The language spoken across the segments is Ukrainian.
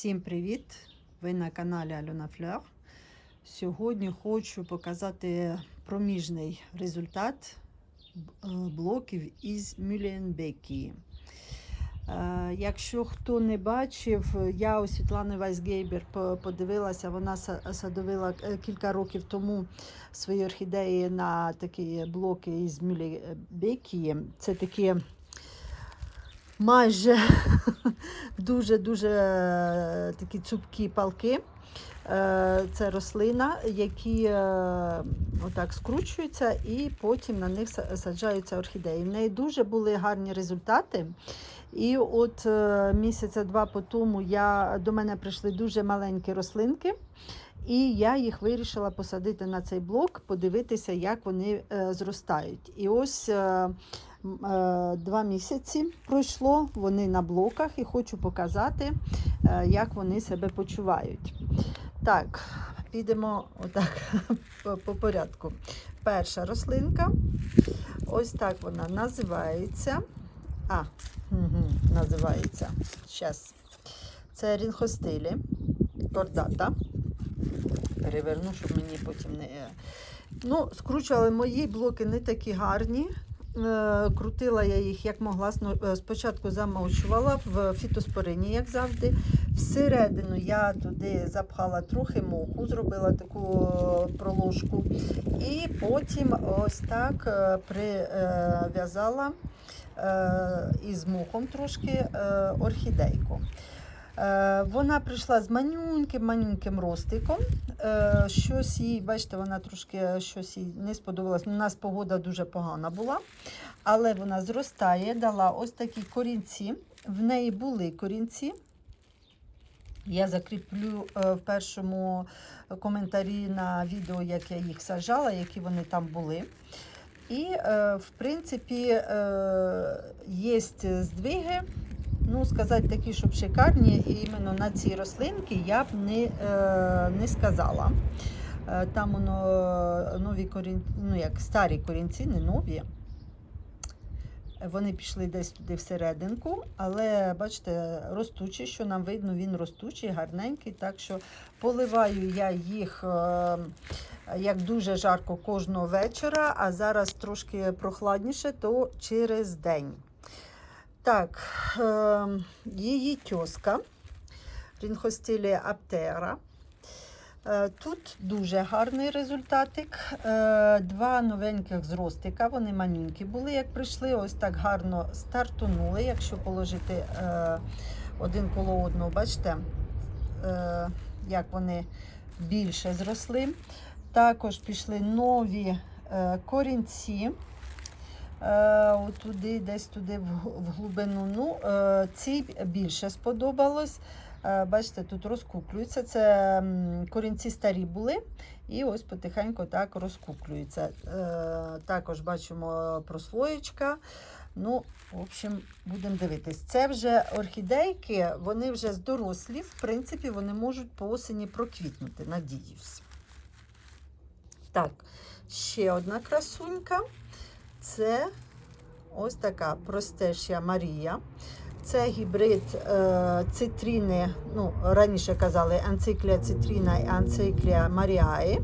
Всім привіт! Ви на каналі Альона Флер. Сьогодні хочу показати проміжний результат е, блоків із Мюлленбекі. Е, Якщо хто не бачив, я у Світлани Вайсгейбер подивилася, вона са- садовила е, кілька років тому свої орхідеї на такі блоки із Мюлленбекі. Це такі майже дуже-дуже е, такі цупкі палки. Е, Це рослина, які е, отак скручуються і потім на них саджаються орхідеї. В неї дуже були гарні результати. І от е, місяця два по тому я, до мене прийшли дуже маленькі рослинки, і я їх вирішила посадити на цей блок, подивитися, як вони зростають. І ось два місяці пройшло, вони на блоках, і хочу показати, е, як вони себе почувають. Так, підемо отак по, по порядку. Перша рослинка. Ось так вона називається. А, угу, називається. Щас. Це рінхостилі. Кордата. Переверну, щоб мені потім не. Ну, скручували мої блоки не такі гарні. Е, Крутила я їх як могла. Е, Спочатку замовчувала в фітоспорині, як завжди. Всередину я туди запхала трохи моху, зробила таку е, проложку. І потім ось так прив'язала із мохом трошки орхідейку. Е, Вона прийшла з манюньким манюньким ростиком. Е, Щось їй, бачите, вона трошки щось їй не сподобалось. У нас погода дуже погана була, але вона зростає, дала ось такі корінці. В неї були корінці. Я закріплю е, в першому коментарі на відео, як я їх саджала, які вони там були. І, е, в принципі, е, є здвиги, ну, сказати такі, щоб шикарні, іменно на ці рослинки я б не, е, не сказала. Е, Там воно нові корінці, ну як старі корінці, не нові. Вони пішли десь туди всерединку, але бачите, ростучий, що нам видно, він ростучий, гарненький. Так що поливаю я їх е, як дуже жарко кожного вечора, а зараз трошки прохладніше, то через день. Так, е, її тьоска Рінхостілі Аптера. Е, Тут дуже гарний результатик. Е, Два новеньких зростика, вони манюнькі були, як прийшли, ось так гарно стартунули. Якщо положити е, один коло одного, бачите, як вони більше зросли. Також пішли нові корінці. Е, Туди, десь туди в глибину. Ну, е, ці більше сподобалось. Е, Бачите, тут розкуклюються. Це корінці старі були, і ось потихеньку так розкуклюються. Е, Також бачимо прослоєчка. Ну, в общем, будемо дивитись. Це вже орхідейки, вони вже дорослі, в принципі, вони можуть по осені проквітнути, надіюсь. Так, ще одна красунька. Це ось така простеща Марія. Це гібрид е, цитріни, ну, раніше казали анциклія цитріна і анциклія Маріаї.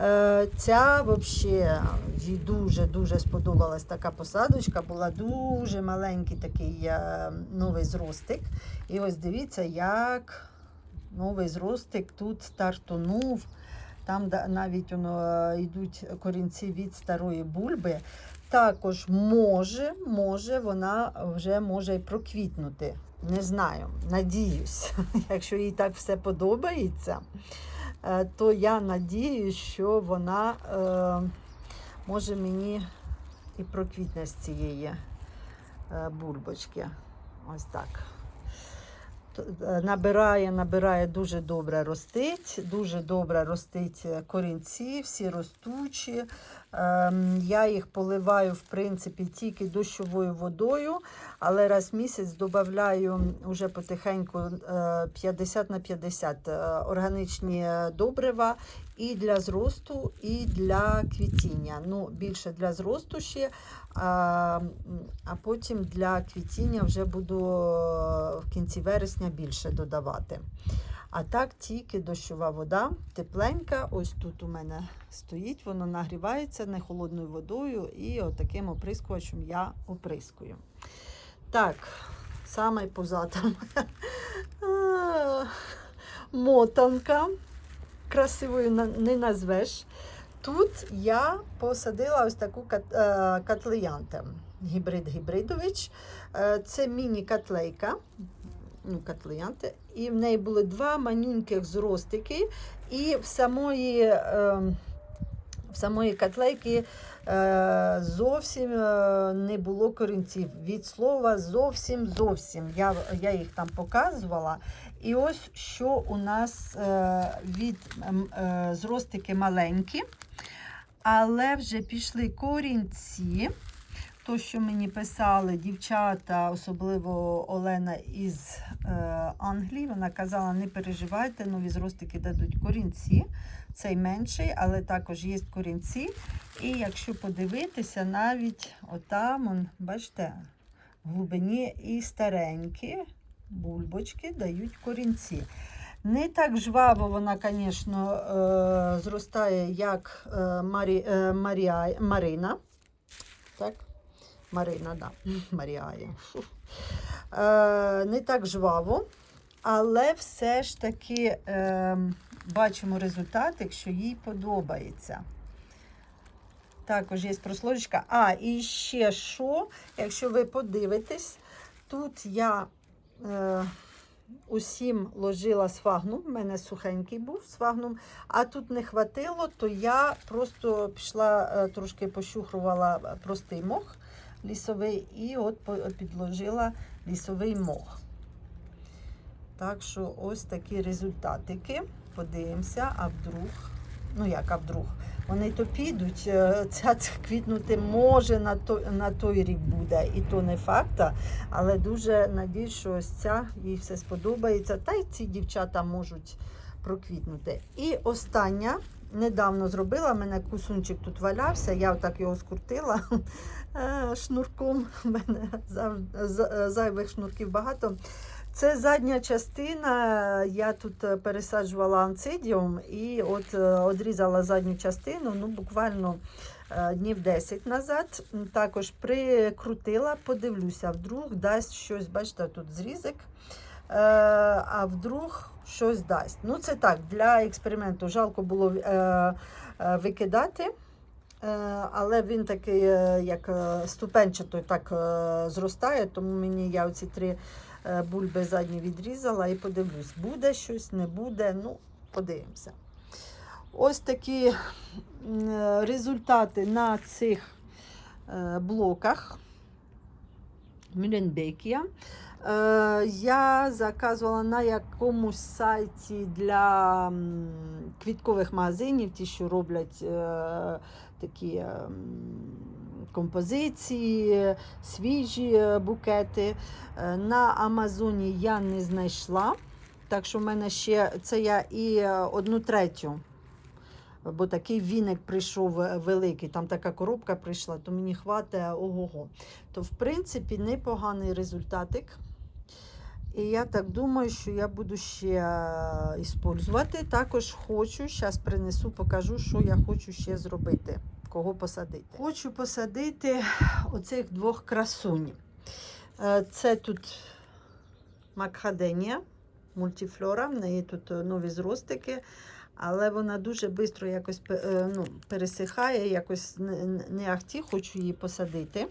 Е, ця взагалі їй дуже-дуже сподобалась така посадочка, була дуже маленький такий е, новий зростик. І ось дивіться, як новий зростик тут стартунув. Там навіть воно, е, йдуть корінці від старої бульби. Також може, може, вона вже може й проквітнути. Не знаю, надіюсь, якщо їй так все подобається, е, то я надіюсь, що вона е, може мені і проквітне з цієї бульбочки. Ось так. Е, Набирає, набирає дуже добре ростить, дуже добре ростить е, корінці, всі ростучі. Ем, Я їх поливаю, в принципі, тільки дощовою водою, але раз в місяць додаю вже потихеньку е, 50 на 50 е, органічні е, добрива і для зросту, і для квітіння. Ну, більше для зросту ще, а, а потім для квітіння вже буду е, в кінці вересня більше додавати. А так тільки дощова вода, тепленька. Ось тут у мене стоїть, воно нагрівається не холодною водою, і отаким оприскувачем я оприскую. Так, саме позата мотанка. Красивою не назвеш. Тут я посадила ось таку е, котлеянте. Гібрид Гібридович. Е, Це міні-котлейка. Ну, котлеянти. І в неї були два манюньких зростики. І в самої, е, в самої котлейки зовсім е, не було корінців. Від слова зовсім зовсім. Я, я їх там показувала. І ось що у нас е, від е, зростики маленькі, але вже пішли корінці. То, що мені писали дівчата, особливо Олена із е, Англії, вона казала: не переживайте, нові зростики дадуть корінці. Цей менший, але також є корінці. І якщо подивитися, навіть отам, он, бачите, в глибині і старенькі бульбочки дають корінці. Не так жваво вона, звісно, е, зростає, як е, Марі, е, Марія, Марина. Так? Марина, да. Маріає. Е, не так жваво, але все ж таки е, бачимо результат, якщо їй подобається. Також є прослойка. А, і ще що, якщо ви подивитесь, тут я е, усім ложила сфагнум, в мене сухенький був сфагнум, а тут не хватило, то я просто пішла, е, трошки пощухрувала простий мох лісовий і от підложила лісовий мох. Так що ось такі результатики. Подивимося, а вдруг, ну як, а вдруг, вони то підуть, е, ця квітнути може на, то, на той рік буде, і то не факта, але дуже надіюсь, що ось ця їй все сподобається. Та й ці дівчата можуть проквітнути. І остання, недавно зробила, в мене кусунчик тут валявся, я отак його скрутила е, шнурком. У мене зайвих шнурків багато. Це задня частина. Я тут е, пересаджувала анцидіум і от е, одрізала задню частину, ну буквально е, днів 10 назад. Також прикрутила, подивлюся, вдруг дасть щось, бачите, тут зрізик. Е, а вдруг щось дасть. Ну, це так, для експерименту жалко було е, е, викидати. Е, Але він такий, е, як ступенчато так зростає, тому мені я оці три бульби задні відрізала і подивлюсь, буде щось, не буде. Ну, подивимося. Ось такі результати на цих блоках. Мюленбекія. Е, Я заказувала на якомусь сайті для квіткових магазинів, ті, що роблять е, такі е, композиції, свіжі букети. На Амазоні я не знайшла. Так що в мене ще це я і одну третю. Бо такий віник прийшов е, великий, там така коробка прийшла, то мені хватить ого-го. То, в принципі, непоганий результатик. І я так думаю, що я буду ще використовувати. Також хочу, зараз принесу, покажу, що я хочу ще зробити, кого посадити. Хочу посадити оцих двох красунь. Е, Це тут Макхаденія, мультифлора, в неї тут е, нові зростики. Але вона дуже швидко якось е, ну, пересихає, якось не, ахті, хочу її посадити.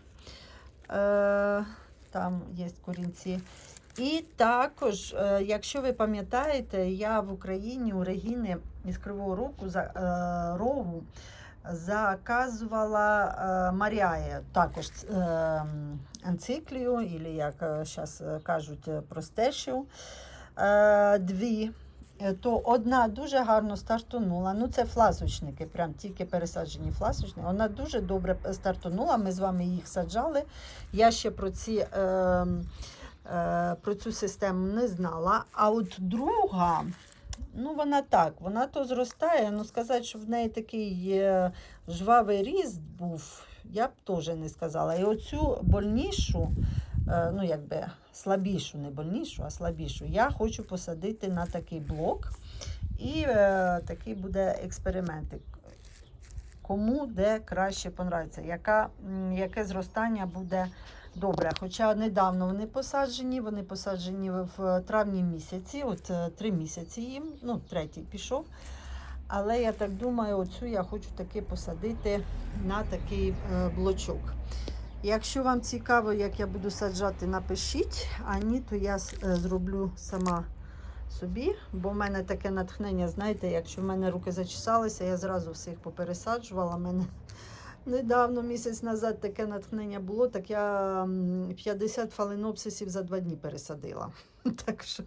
Е, там є корінці. І також, е, якщо ви пам'ятаєте, я в Україні у Регіни із Кривого Рогу, за, Рогу заказувала Маріає, також енциклію, або як зараз кажуть, простешів. Дві. Е, То одна дуже гарно стартонула. Ну, це фласочники, прям тільки пересаджені фласочники. Вона дуже добре стартонула. Ми з вами їх саджали. Я ще про ці. Е, е, про цю систему не знала. А от друга, ну вона так, вона то зростає. Ну, сказати, що в неї такий е, жвавий ріст був, я б теж не сказала. І оцю больнішу, ну якби слабішу, не больнішу, а слабішу. Я хочу посадити на такий блок. І е, такий буде експериментик. Кому де краще понравиться, яка, яке зростання буде добре. Хоча недавно вони посаджені, вони посаджені в травні місяці, от е, три місяці їм, ну, третій пішов. Але я так думаю, оцю я хочу таки посадити на такий е, блочок. Якщо вам цікаво, як я буду саджати, напишіть. А ні, то я е, зроблю сама собі, бо в мене таке натхнення, знаєте, якщо в мене руки зачесалися, я зразу всіх попересаджувала. Мене недавно, місяць назад, таке натхнення було, так я 50 фаленопсисів за два дні пересадила. Так що.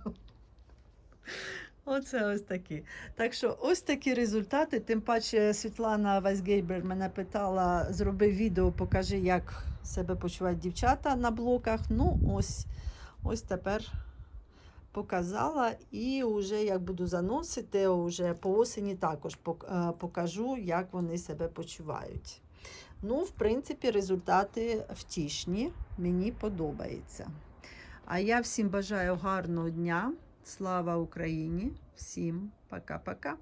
Оце ось такі. Так що ось такі результати. Тим паче Світлана Вайсгейбер мене питала, зроби відео, покажи, як себе почувають дівчата на блоках. Ну, ось, ось тепер показала. І вже як буду заносити, вже по осені також е, покажу, як вони себе почувають. Ну, в принципі, результати втішні. Мені подобається. А я всім бажаю гарного дня. Слава Україні! Всім пока-пока!